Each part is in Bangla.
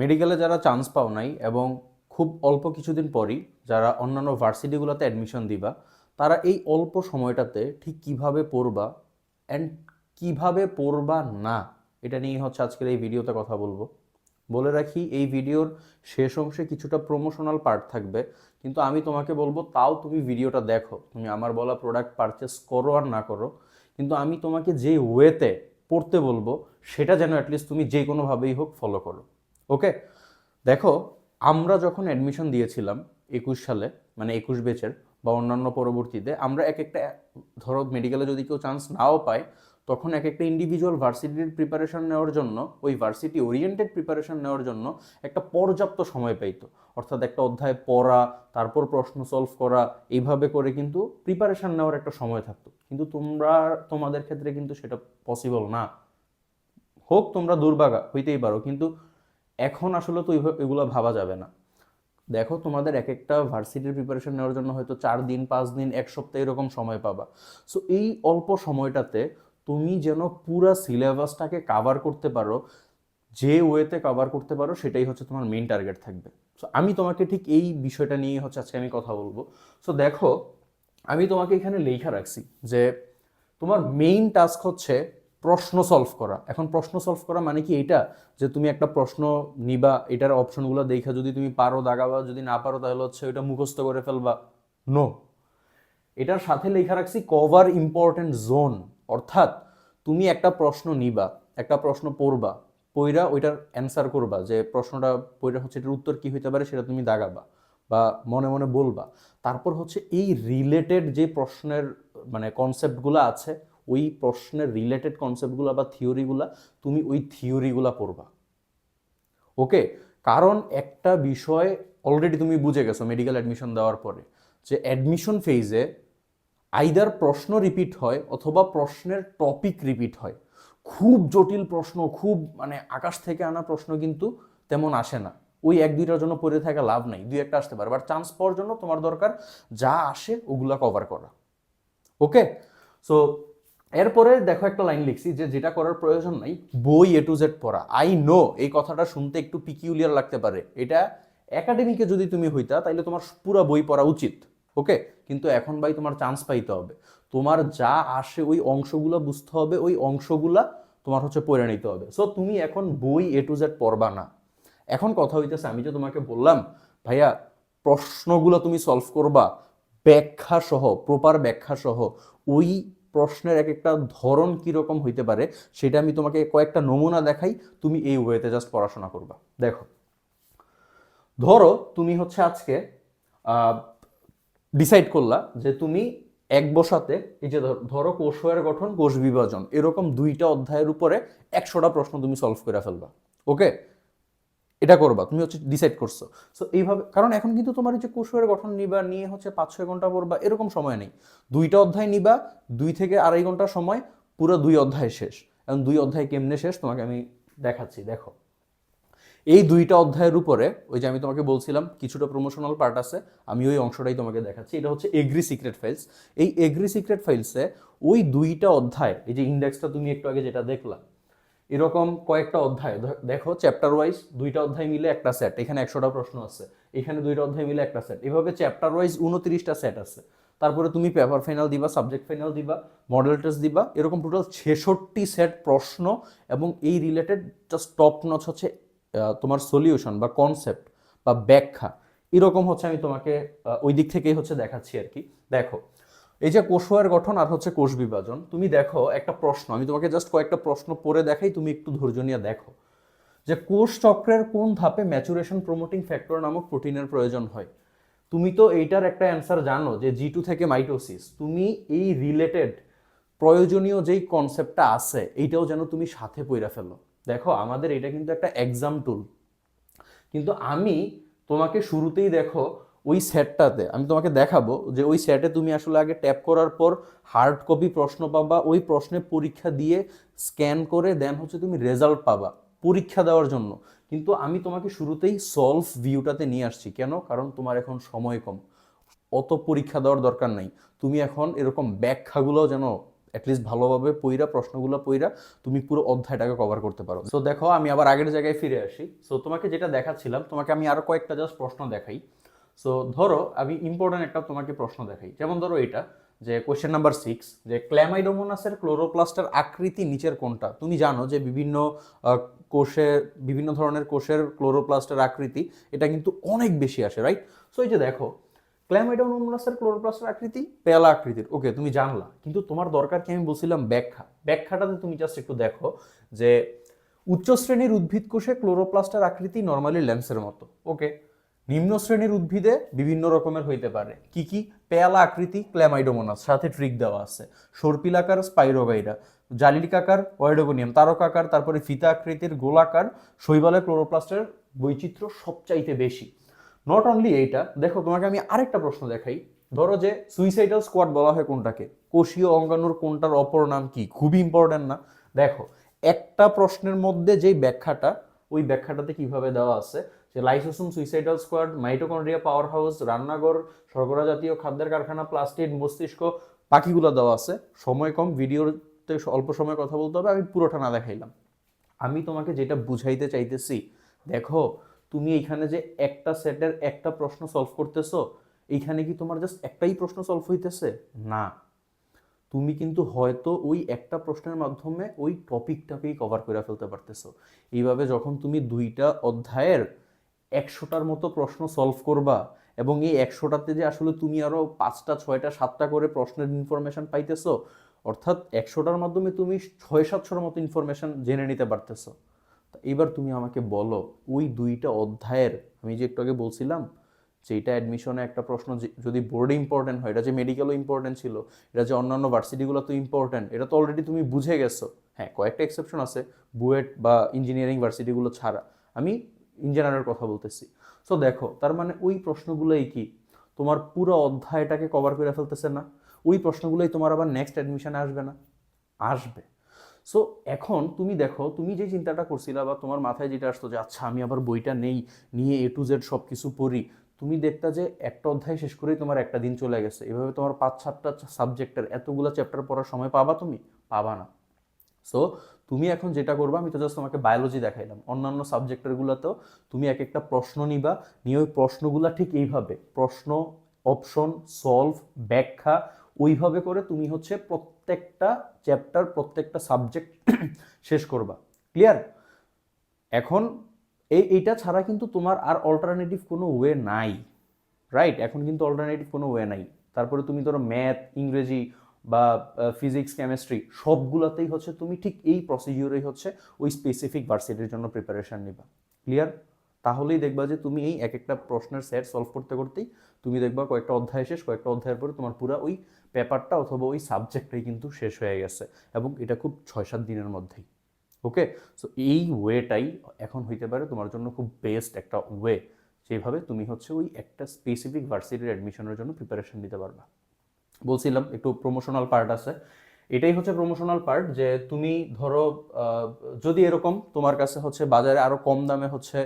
মেডিকেলে যারা চান্স পাও নাই এবং খুব অল্প কিছুদিন পরই যারা অন্যান্য ভার্সিটিগুলোতে অ্যাডমিশন দিবা, তারা এই অল্প সময়টাতে ঠিক কীভাবে পড়বা অ্যান্ড কীভাবে পড়বা না, এটা নিয়ে হচ্ছে আজকের এই ভিডিওতে কথা বলব। বলে রাখি, এই ভিডিওর শেষ অংশে কিছুটা প্রমোশনাল পার্ট থাকবে, কিন্তু আমি তোমাকে বলব, তাও তুমি ভিডিওটা দেখো। তুমি আমার বলা প্রোডাক্ট পারচেস করো আর না করো, কিন্তু আমি তোমাকে যে ওয়েতে পড়তে বলব, সেটা যেন অ্যাটলিস্ট তুমি যে কোনোভাবেই হোক ফলো করো। ওকে দেখো, আমরা যখন অ্যাডমিশন দিয়েছিলাম একুশ সালে মানে একুশ বেচের বা অন্যান্য পরবর্তীতে, আমরা এক একটা, ধরো মেডিকেলে যদি কেউ চান্স নাও পায়, তখন এক একটা ইন্ডিভিজুয়াল ভার্সিটির প্রিপারেশন নেওয়ার জন্য, ওই ভার্সিটি ওরিয়েন্টেড প্রিপারেশন নেওয়ার জন্য একটা পর্যাপ্ত সময় পাইতো। অর্থাৎ একটা অধ্যায় পড়া, তারপর প্রশ্ন সলভ করা, এইভাবে করে কিন্তু প্রিপারেশন নেওয়ার একটা সময় থাকতো। কিন্তু তোমরা, তোমাদের ক্ষেত্রে কিন্তু সেটা পসিবল না। হোক তোমরা দুর্ভাগা, হইতেই পারো। কিন্তু এখন আসলে তো এগুলো ভাবা যাবে না। দেখো তোমাদের এক একটা ভার্সিটির প্রিপারেশন নেওয়ার জন্য হয়তো চার দিন, পাঁচ দিন, এক সপ্তাহ এরকম সময় পাবা। সো এই অল্প সময়টাতে তুমি যেন পুরা সিলেবাসটাকে কাভার করতে পারো, যে ওয়েতে কভার করতে পারো, সেটাই হচ্ছে তোমার মেইন টার্গেট থাকবে। সো আমি তোমাকে ঠিক এই বিষয়টা নিয়ে হচ্ছে আজকে আমি কথা বলব। সো দেখো, আমি তোমাকে এখানে লেখা রাখছি যে তোমার মেইন টাস্ক হচ্ছে প্রশ্ন সলভ করা। এখন প্রশ্ন সলভ করা মানে কি এটা যে তুমি একটা প্রশ্ন নিবা, এটার অপশনগুলো দেখা যদি তুমি পারো, দাগাবা, যদি না পারো তাহলে হচ্ছে ওইটা মুখস্থ করে ফেলবা। নো এটার সাথে লেখা রাখছি কভার ইম্পর্টেন্ট জোন অর্থাৎ তুমি একটা প্রশ্ন নিবা, একটা প্রশ্ন পড়বা পইরা ওইটার অ্যান্সার করবা যে প্রশ্নটা পইরা হচ্ছে এটার উত্তর কি হইতে পারে সেটা তুমি দাগাবা বা মনে মনে বলবা। তারপর হচ্ছে এই রিলেটেড যে প্রশ্নের মানে কনসেপ্টগুলো আছে ওই প্রশ্নের রিলেটেড কনসেপ্টগুলো বা থিওরিগুলা তুমি ওই থিওরিগুলা পড়বা। ওকে কারণ একটা বিষয় অলরেডি তুমি বুঝে গেছো মেডিকেল অ্যাডমিশন দেওয়ার পরে যে অ্যাডমিশন ফেজে আইদার প্রশ্ন রিপিট হয় অথবা প্রশ্নের টপিক রিপিট হয়। খুব জটিল প্রশ্ন, খুব মানে আকাশ থেকে আনা প্রশ্ন কিন্তু তেমন আসে না। ওই এক, দুইটার জন্য পড়ে থাকা লাভ নাই, দুই একটা আসতে পারে। বাট চান্স পাওয়ার জন্য তোমার দরকার যা আসে ওগুলা কভার করা। ওকে সো এরপরে দেখো একটা লাইন লিখছি যে যেটা করার প্রয়োজন নাই, বই এ টু জেড পড়া। আই নো এই কথাটা শুনতে একটু পিকিউলিয়ার লাগতে পারে। এটা একাডেমিকে যদি তুমি হইতা, তাইলে তোমার পুরো বই পড়া উচিত ওকে কিন্তু এখন ভাই তোমার চান্স পাইতে হবে। তোমার যা আসে ওই অংশগুলো বুঝতে হবে, ওই অংশগুলা তোমার হচ্ছে পড়ে নিতে হবে। সো তুমি এখন বই এ টু জেড পড়বা না। এখন কথা হইতেছে, আমি যে তোমাকে বললাম, ভাইয়া, প্রশ্নগুলো তুমি সলভ করবা ব্যাখ্যা সহ প্রপার ব্যাখ্যা সহ ওই প্রশ্নের এক একটা ধরন কীরকম হইতে পারে, সেটা আমি তোমাকে কয়েকটা নমুনা দেখাই, তুমি এই ওয়েতে জাস্ট পড়াশোনা করবা। দেখো, ধরো তুমি হচ্ছে আজকে ডিসাইড করলা যে তুমি এক বসাতে, এই যে ধর- কোষের গঠন, কোষ বিভাজন, এরকম দুইটা অধ্যায়ের উপরে একশোটা প্রশ্ন তুমি সলভ করে ফেলবা ওকে এটা করবা, তুমি হচ্ছে ডিসাইড করছ। সো এইভাবে, কারণ এখন কিন্তু তোমার যে কোষের গঠন নিবা, নিয়ে হচ্ছে পাঁচ, ছয় ঘণ্টা পড়বা, এরকম সময় নেই। দুইটা অধ্যায় নিবা, দুই থেকে আড়াই ঘণ্টা সময়, পুরো দুই অধ্যায় শেষ। এবং দুই অধ্যায় কেমনে শেষ? তোমাকে আমি দেখাচ্ছি, দেখো। এই দুইটা অধ্যায়ের উপরে, ওই যে আমি তোমাকে বলছিলাম, কিছুটা প্রমোশনাল পার্ট আছে, আমি ওই অংশটাই তোমাকে দেখাচ্ছি। এটা হচ্ছে এগ্রি সিক্রেট ফাইলস এই এগ্রি সিক্রেট ফাইলসে ওই দুইটা অধ্যায়, এই যে ইন্ডেক্সটা তুমি একটু আগে যেটা দেখলা এরকম কয়েকটা অধ্যায় দেখো চ্যাপ্টার ওয়াইজ দুইটা অধ্যায় মিলে একটা সেট এখানে একশোটা প্রশ্ন আছে, এখানে দুইটা অধ্যায় মিলে একটা সেট এভাবে চ্যাপ্টার ওয়াইজ উনত্রিশটা সেট আছে, তারপরে তুমি পেপার ফাইনাল দিবা সাবজেক্ট ফাইনাল দিবা মডেল টেস্ট দিবা, এরকম টোটাল ছেষট্টি সেট প্রশ্ন এবং এই রিলেটেড জাস্ট টপ নচ হচ্ছে তোমার সলিউশন বা কনসেপ্ট বা ব্যাখ্যা, এরকম হচ্ছে আমি তোমাকে ওই দিক থেকেই হচ্ছে দেখাচ্ছি আর কি, দেখো এই যে কোষের গঠন আর হচ্ছে কোষ বিভাজন, তুমি দেখো একটা প্রশ্ন, আমি তোমাকে জাস্ট কয়েকটা প্রশ্ন পড়ে দেখাই, তুমি একটু ধৈর্য নিয়ে দেখো। যে কোষ চক্রের কোন ধাপে ম্যাচুরেশন প্রমোটিং ফ্যাক্টর নামক প্রোটিনের প্রয়োজন হয়? তুমি তো এইটার একটা অ্যান্সার জানো যে জি টু থেকে মাইটোসিস তুমি এই রিলেটেড প্রয়োজনীয় যেই কনসেপ্টটা আছে, এইটাও যেন তুমি সাথে পইরা ফেলো। দেখো, আমাদের এটা কিন্তু একটা এক্সাম টুল কিন্তু আমি তোমাকে শুরুতেই দেখো ওই সেটটাতে আমি তোমাকে দেখাবো যে ওই সেটে তুমি আসলে আগে ট্যাপ করার পর হার্ড কপি প্রশ্ন পাবা, ওই প্রশ্নে পরীক্ষা দিয়ে স্ক্যান করে দেন হচ্ছে তুমি রেজাল্ট পাবা, পরীক্ষা দেওয়ার জন্য। কিন্তু আমি তোমাকে শুরুতেই সলভ ভিউটাতে নিয়ে আসছি। কেন? কারণ তোমার এখন সময় কম। অত পরীক্ষা দেওয়ার দরকার নাই। তুমি এখন এরকম ব্যাখ্যাগুলো যেন অ্যাটলিস্ট ভালোভাবে পইরা, প্রশ্নগুলো পইরা তুমি পুরো অধ্যায়টাকে কভার করতে পারো। সো দেখো, আমি আবার আগের জায়গায় ফিরে আসি। সো তোমাকে যেটা দেখাচ্ছিলাম, তোমাকে আমি আরও কয়েকটা জাস্ট প্রশ্ন দেখাই। সো ধরো আমি ইম্পর্টেন্ট একটা তোমাকে প্রশ্ন দেখাই। যেমন ধরো এটা, যে কোশ্চেন নাম্বার সিক্স যে ক্ল্যামাইডোমোনাসের ক্লোরোপ্লাস্টের আকৃতি নিচের কোনটা? তুমি জানো যে বিভিন্ন কোষে, বিভিন্ন ধরনের কোষের ক্লোরোপ্লাস্টের আকৃতি, এটা কিন্তু অনেক বেশি আসে রাইট সো এই যে দেখো ক্ল্যামাইডোমোনাসের ক্লোরোপ্লাস্টের আকৃতি পেলা আকৃতির। ওকে তুমি জানলা, কিন্তু তোমার দরকার কি আমি বলছিলাম ব্যাখ্যা? ব্যাখ্যাটাতে তুমি জাস্ট একটু দেখো যে উচ্চ শ্রেণির উদ্ভিদ কোষে ক্লোরোপ্লাস্টের আকৃতি নর্মালি ল্যান্সের মতো। ওকে নিম্ন শ্রেণির উদ্ভিদে বিভিন্ন রকমের হইতে পারে। কি কি? পেয়ালা আকৃতি, ক্ল্যামাইডোমোনাস, সাথে ট্রিক দেওয়া আছে। সর্পিলাকার স্পাইরোগাইরা জালিকাকার ওয়েডোগোনিয়াম তারকাকার তারপরে ফিতা আকৃতির গোলাকার শৈবালের ক্লোরোপ্লাস্টের বৈচিত্র্য সবচাইতে বেশি। নট অনলি এইটা, দেখো তোমাকে আমি আরেকটা প্রশ্ন দেখাই। ধরো যে সুইসাইডাল স্কোয়াড বলা হয় কোনটাকে। কোষীয় অঙ্গাণুর কোনটার অপর নাম কি? খুবই ইম্পর্টেন্ট না। দেখো, একটা প্রশ্নের মধ্যে যেই ব্যাখ্যাটা, ওই ব্যাখ্যাটাতে কীভাবে দেওয়া আছে যে lysosome suicidal squad mitochondria powerhouse রান্নাঘর শর্করা জাতীয় খাদ্যের কারখানা প্লাস্টিক মস্তিষ্ক বাকিগুলো দেওয়া আছে। সময় কম, ভিডিওতে অল্প সময় কথা বলতে হবে, আমি পুরোটা না দেখাইলাম। আমি তোমাকে যেটা বুঝাইতে চাইতেছি, দেখো, তুমি এইখানে যে একটা সেটের একটা প্রশ্ন সলভ করতেছো, এইখানে কি তোমার জাস্ট একটাই প্রশ্ন সলভ হইতেছে? না। তুমি কিন্তু হয়তো ওই একটা প্রশ্নের মাধ্যমে ওই টপিকটাকেই কভার করে ফেলতে পারতেছো। এইভাবে যখন তুমি দুইটা অধ্যায়ের একশোটার মতো প্রশ্ন সলভ করবা এবং এই একশোটাতে যে আসলে তুমি আরও পাঁচটা, ছয়টা, সাতটা করে প্রশ্নের ইনফরমেশন পাইতেছো, অর্থাৎ একশোটার মাধ্যমে তুমি ছয়, সাতশোর মতো ইনফরমেশন জেনে নিতে পারতেছো। এবার তুমি আমাকে বলো, ওই দুইটা অধ্যায়ের, আমি যে একটু আগে বলছিলাম, যে এটা অ্যাডমিশনে একটা প্রশ্ন যদি বোর্ডে ইম্পর্টেন্ট হয়, এটা যে মেডিকেলও ইম্পর্টেন্ট ছিল, এটা যে অন্যান্য ভার্সিটিগুলো তো ইম্পর্টেন্ট এটা তো অলরেডি তুমি বুঝে গেছো। হ্যাঁ কয়েকটা এক্সেপশন আছে, বুয়েট বা ইঞ্জিনিয়ারিং ভার্সিটিগুলো ছাড়া। আমি ইঞ্জিনিয়ারের কথা বলতেছি। সো দেখো, তার মানে ওই প্রশ্নগুলোই কি? তোমার পুরো অধ্যায়টাকে কভার করে ফেলতেছে না? ওই প্রশ্নগুলোই তোমার আবার নেক্সট অ্যাডমিশনে আসবে না? আসবে। সো এখন তুমি দেখো, তুমি যে চিন্তাটা করছিলা বা তোমার মাথায় যেটা আসতো যে আচ্ছা আমি আবার বইটা নেই, নিয়ে এ টু জেড সব কিছু পড়ি। তুমি দেখতা যে, একটা অধ্যায় শেষ করেই তোমার একটা দিন চলে গেছে। এভাবে তোমার পাঁচ সাতটা সাবজেক্টের এতগুলো চ্যাপ্টার পড়ার সময় পাবা তুমি? পাবা না। সো তুমি এখন যেটা করবা, আমি তো জাস্ট তোমাকে বায়োলজি দেখাইলাম। অন্যান্য সাবজেক্টেরগুলোতেও তুমি এক একটা প্রশ্ন নিবা, নিয়ে ওই প্রশ্নগুলা ঠিক এইভাবে, প্রশ্ন অপশন সলভ ব্যাখ্যা, ওইভাবে করে তুমি হচ্ছে প্রত্যেকটা চ্যাপ্টার প্রত্যেকটা সাবজেক্ট শেষ করবা। ক্লিয়ার এখন এই, এইটা ছাড়া কিন্তু তোমার আর অল্টারনেটিভ কোনো ওয়ে নাই। রাইট এখন কিন্তু অল্টারনেটিভ কোনো ওয়ে নাই। তারপরে তুমি ধরো ম্যাথ ইংরেজি বা ফিজিক্স কেমিস্ট্রি সবগুলোতেই হচ্ছে তুমি ঠিক এই প্রসিডিউরেই হচ্ছে ওই স্পেসিফিক ভার্সিটির জন্য প্রিপারেশন নিবা। ক্লিয়ার তাহলেই দেখবা যে তুমি এই এক একটা প্রশ্নের সেট সলভ করতে করতেই তুমি দেখবা কয়েকটা অধ্যায় শেষ, কয়েকটা অধ্যায়ের পরে তোমার পুরো ওই পেপারটা অথবা ওই সাবজেক্টটাই কিন্তু শেষ হয়ে গেছে এবং এটা খুব ছয় সাত দিনের মধ্যেই। ওকে সো এই ওয়েটাই এখন হইতে পারে তোমার জন্য খুব বেস্ট একটা ওয়ে যেভাবে তুমি হচ্ছে ওই একটা স্পেসিফিক ভার্সিটির অ্যাডমিশনের জন্য প্রিপারেশন নিতে পারবা। বলছিলাম, একটু প্রমোশনাল পার্ট আছে। এটাই হচ্ছে প্রমোশনাল পার্ট যে তুমি ধরো যদি এরকম তোমার কাছে হচ্ছে বাজারে আরও কম দামে হচ্ছে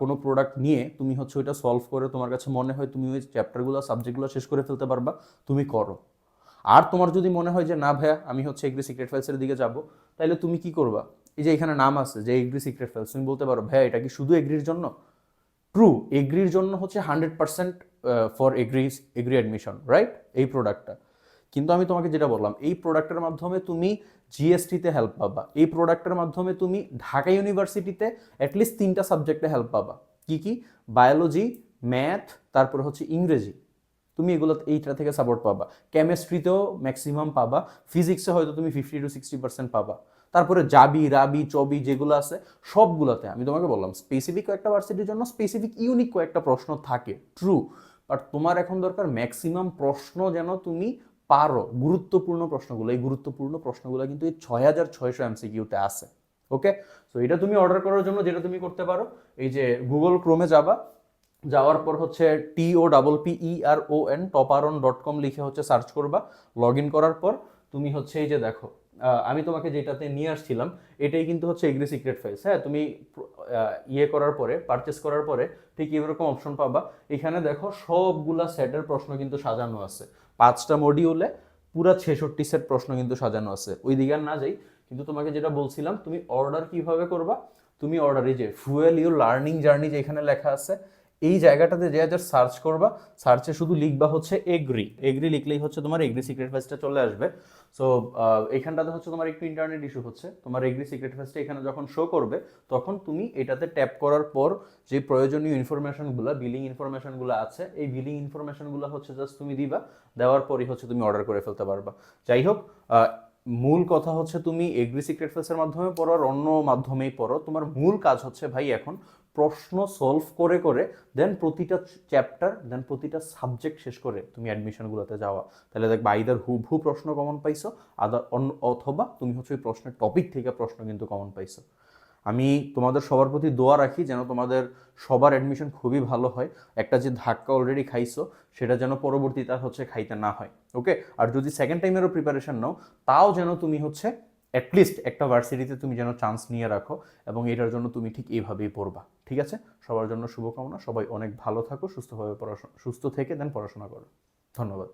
কোনো প্রোডাক্ট নিয়ে তুমি হচ্ছে ওইটা সলভ করে তোমার কাছে মনে হয় তুমি ওই চ্যাপ্টারগুলো সাবজেক্টগুলো শেষ করে ফেলতে পারবা, তুমি করো। আর তোমার যদি মনে হয় যে না ভাইয়া, আমি হচ্ছে এগ্রি সিক্রেট ফাইলসের দিকে যাব তাহলে তুমি কি করবা? এই যে এখানে নাম আছে যে এগ্রি সিক্রেট ফাইলস তুমি বলতে পারো, ভাইয়া, এটা কি শুধু এগ্রির জন্য? ট্রু এগ্রির জন্য হচ্ছে hundred percent for agri agri admission right এই প্রোডাক্টটা কিন্তু আমি তোমাকে যেটা বললাম, এই প্রোডাক্টের মাধ্যমে তুমি জিএসটিতে হেল্প পাবা। এই প্রোডাক্টের মাধ্যমে তুমি ঢাকা ইউনিভার্সিটিতে অ্যাটলিস্ট তিনটা সাবজেক্টে হেল্প পাবা। কি কি? বায়োলজি ম্যাথ তারপরে হচ্ছে ইংরেজি। তুমি এগুলো এইটা থেকে সাপোর্ট পাবা। কেমিস্ট্রিতেও ম্যাক্সিমাম পাবা। ফিজিক্সে হয়তো তুমি ফিফটি টু সিক্সটি পার্সেন্ট পাবা। তারপরে জাবি, রাবি, চবি যেগুলো আছে, সবগুলোতে আমি তোমাকে বললাম স্পেসিফিক কয়েকটা ভার্সিটির জন্য স্পেসিফিক ইউনিক কয়েকটা প্রশ্ন থাকে। ট্রু বাট তোমার এখন দরকার ম্যাক্সিমাম প্রশ্ন যেন তুমি পারো। গুরুত্বপূর্ণ প্রশ্নগুলো, এই গুরুত্বপূর্ণ প্রশ্নগুলো কিন্তু এই ছয় হাজার ছয়শো এমসিকিউতে আছে ওকে সো এটা তুমি অর্ডার করার জন্য যেটা তুমি করতে পারো, এই যে গুগল ক্রোমে যাবা, যাওয়ার পর হচ্ছে T O double P E R O N Topperon dot com লিখে হচ্ছে সার্চ করবা লগ ইন করার পর তুমি হচ্ছে এই যে দেখো আমি তোমাকে যেটাতে নিয়ে আসছিলাম, এটাই কিন্তু হচ্ছে এগ্রি সিক্রেট ফাইলস হ্যাঁ? তুমি ইয়ে করার পরে পারচেস করার পরে ঠিক এরকম অপশন পাবা। এখানে দেখো সবগুলা সেটের প্রশ্ন কিন্তু সাজানো আছে। পাঁচটা মডিউলে পুরা ছেষট্টি সেট প্রশ্ন কিন্তু সাজানো আছে। ওই দিকে আর না যাই, কিন্তু তোমাকে যেটা বলছিলাম, তুমি অর্ডার কীভাবে করবা? তুমি অর্ডারে যে ফুয়েল ইউর লার্নিং জার্নি যেখানে লেখা আছে এই জায়গাটাতে যে যা সার্চ করবা সার্চে শুধু লিখবা হচ্ছে এগ্রি এগ্রি লিখলেই হচ্ছে তোমার এগ্রি সিক্রেট ফেস্টটা চলে আসবে। সো এখানটাতে হচ্ছে তোমার একটু ইন্টারনেট ইস্যু হচ্ছে। তোমার এগ্রি সিক্রেট ফেস্টটা এখানে যখন শো করবে, তখন তুমি এটাতে ট্যাপ করার পর যে প্রয়োজনীয় ইনফরমেশনগুলো বিলিং ইনফরমেশনগুলো আছে, এই বিলিং ইনফরমেশনগুলো হচ্ছে জাস্ট তুমি দিবা, দেওয়ার পরই হচ্ছে তুমি অর্ডার করে ফেলতে পারবা। যাই হোক মূল কথা হচ্ছে তুমি এগ্রি সিক্রেট ফেসের মাধ্যমে পড়ো আর অন্য মাধ্যমেই পড়ো। তোমার মূল কাজ হচ্ছে ভাই এখন প্রশ্ন সলভ করে করে দেন প্রতিটা চ্যাপ্টার দেন প্রতিটা সাবজেক্ট শেষ করে তুমি অ্যাডমিশনগুলোতে যাওয়া। তাহলে দেখবা আইদার হুবহু প্রশ্ন কমন পাইছো আদার অন্য, অথবা তুমি হচ্ছে ওই প্রশ্নের টপিক থেকে প্রশ্ন কিন্তু কমন পাইছো। আমি তোমাদের সবার প্রতি দোয়া রাখি যেন তোমাদের সবার অ্যাডমিশন খুবই ভালো হয়। একটা যে ধাক্কা অলরেডি খাইছো, সেটা যেন পরবর্তীতে হচ্ছে খাইতে না হয় ওকে আর যদি সেকেন্ড টাইমেরও প্রিপারেশন নাও, তাও যেন তুমি হচ্ছে অ্যাটলিস্ট একটা ভার্সিটিতে তুমি যেন চান্স নিয়ে রাখো এবং এটার জন্য তুমি ঠিক এইভাবেই পড়বা। ঠিক আছে? সবার জন্য শুভকামনা। সবাই অনেক ভালো থাকো, সুস্থভাবে পড়াশোনা, সুস্থ থেকে দেন পড়াশোনা করো। ধন্যবাদ।